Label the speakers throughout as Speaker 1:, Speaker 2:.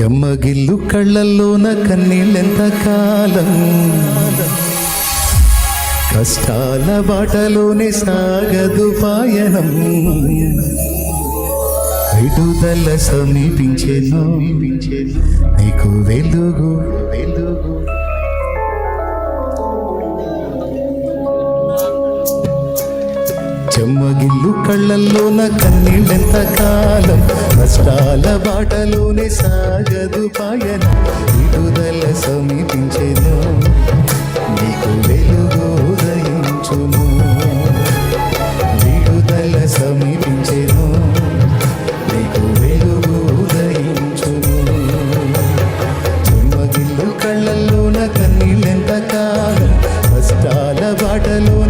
Speaker 1: చెమ్మగిల్లు కళ్ళల్లోన కన్నీళ్ళెంత కాలం? కష్టాల బాటలోనే సాగదు పాయనం. విడుదల సమీపించేను నీకు వెలుగు వెలుగు. చెమ్మగిల్లు కళ్ళల్లోన కన్నీళ్ళెంత కాలం? కష్టాల బాటలోనే సాగదు పాయన. విడుదల సమీపించెను. నీకు వెలుగు ఉదయించును. విడుదల సమీపించెను. నీకు వెలుగు ఉదయించును. చెమ్మగిల్లు కళ్ళల్లోన కన్నీళ్ళెంత కాలం? కష్టాల
Speaker 2: బాటలో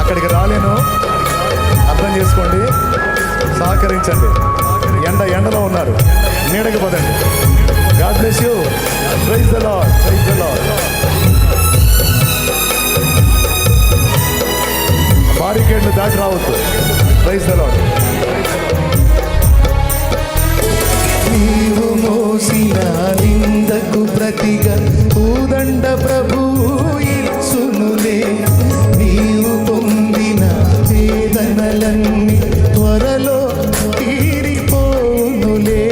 Speaker 2: అక్కడికి రాలేను. అర్థం చేసుకోండి. సహకరించండి. ఎండ ఎండలో ఉన్నారు. నీడకి పదండి. God bless you praise the Lord praise the బారికేడ్లు దాటి రావద్దు. ప్రైజ్ ద
Speaker 1: ప్రతిగా పూదండ ప్రభు ఇచ్చునులే నీవు పొందిన వేదనలన్నీ త్వరలో తీరిపోనులే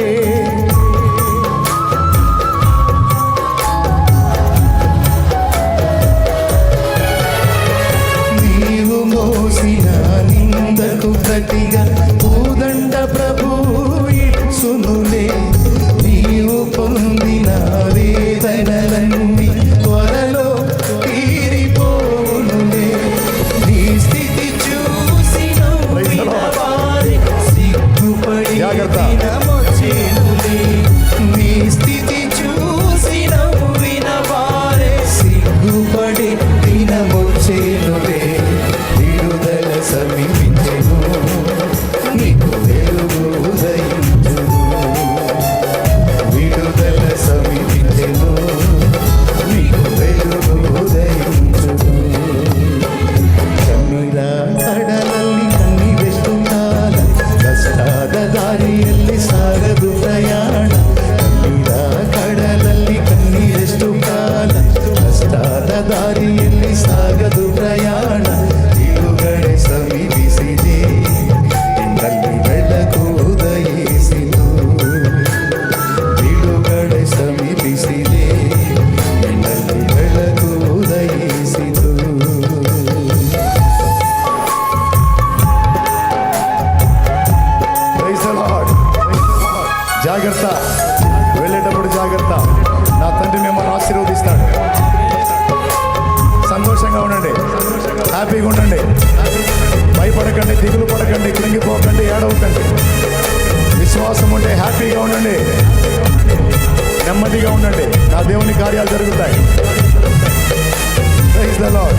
Speaker 1: నీవు మోసిన నిందకు ప్రతిగా భూదండ ప్రభు ఇచ్చునులే నీవు పొంది ಸಾಗದು
Speaker 2: హ్యాపీగా ఉండండి భయపడకండి దిగులు పడకండి కృంగిపోకండి ఏడవకండి. విశ్వాసం ఉంటే హ్యాపీగా ఉండండి. నెమ్మదిగా ఉండండి. నా దేవుని కార్యాలు జరుగుతాయి. ప్రైజ్ ద లాడ్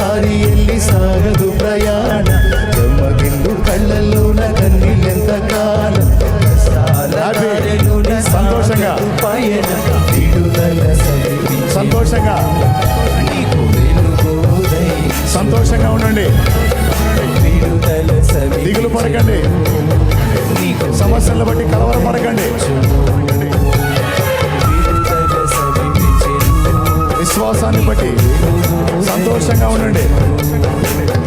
Speaker 1: దారి సాగదు ప్రయాణ. ಜಮ್ಮಗಿಂದು ಕಳ್ಳಲ್ಲೂನ ಕಣ್ಣಿಲೆಂತ ಕಾಲ సంతోషంగా. సంతోషంగా. సంతోషంగా ఉండండి. దిగులు పడకండి. సమస్యలను బట్టి కలవరపడకండి.
Speaker 2: విశ్వాసాన్ని
Speaker 1: బట్టి సంతోషంగా ఉండండి.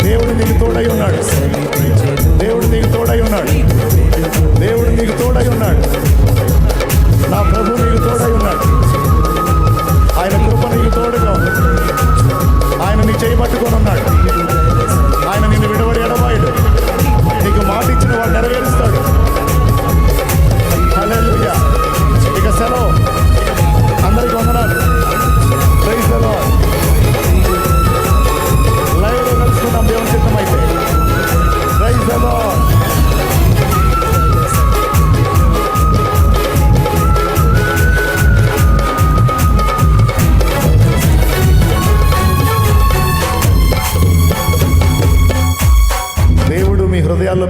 Speaker 1: దేవుడు నీకు తోడై ఉన్నాడు. దేవుడు నీకు తోడై ఉన్నాడు. దేవుడు నీకు తోడై ఉన్నాడు. నా ప్రభు నీకు తోడై ఉన్నాడు.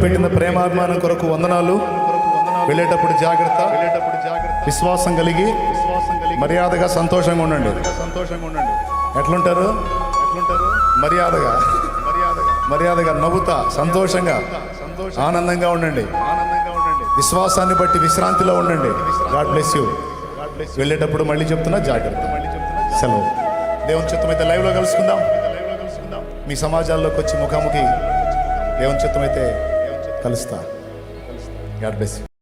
Speaker 2: పెట్టిన ప్రేమాభిమానం కొరకు వందనాలు. వెళ్ళేటప్పుడు జాగ్రత్త. వెళ్ళేటప్పుడు జాగ్రత్త విశ్వాసం కలిగి విశ్వాసం కలిగి మర్యాదగా సంతోషంగా ఉండండి. సంతోషంగా ఉండండి ఎట్లుంటారు? ఎట్లుంటారు మర్యాదగా. మర్యాదగా మర్యాదగా నవ్వుతా సంతోషంగా సంతోషం ఆనందంగా ఉండండి. ఆనందంగా ఉండండి విశ్వాసాన్ని బట్టి విశ్రాంతిలో ఉండండి. God bless you. వెళ్ళేటప్పుడు మళ్ళీ చెప్తున్నా జాగ్రత్త. మళ్ళీ సెలవు. దేవుని చిత్తమైతే లైవ్లో కలుసుకుందాం. మీ సమాజాల్లోకి వచ్చి ముఖాముఖి దేవుని చిత్తమైతే కలుస్తా గాడ్ బ్లెస్ యూ